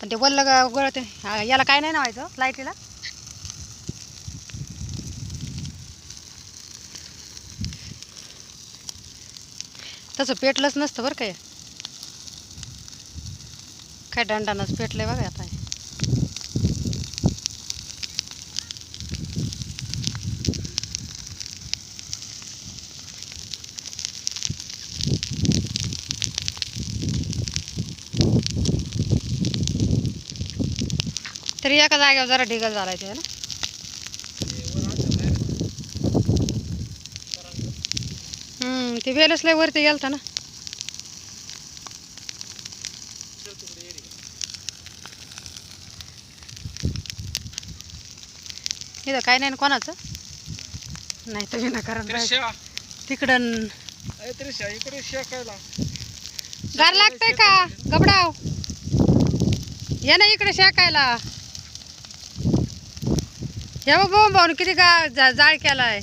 पण ते वल्ल गळते याला काय नाही नावायचं लाईटीला. तसं पेटलंच नसतं बरं काय काय दंडानंच पेटलंय बघा आता तरी एका जागेवर जरा ढिगल झालाय ते ना? हम्म ते वेलच लय वरती गेलता ना. इथं काय नाही ना कोणाचं? नाही तर विनाकारण राहायचं. त्रिशा तिकडं गार लागतंय का? गबडाव. ये ना इकडे शेकायला हे बघ भाऊन किती का जा- जाळ आहे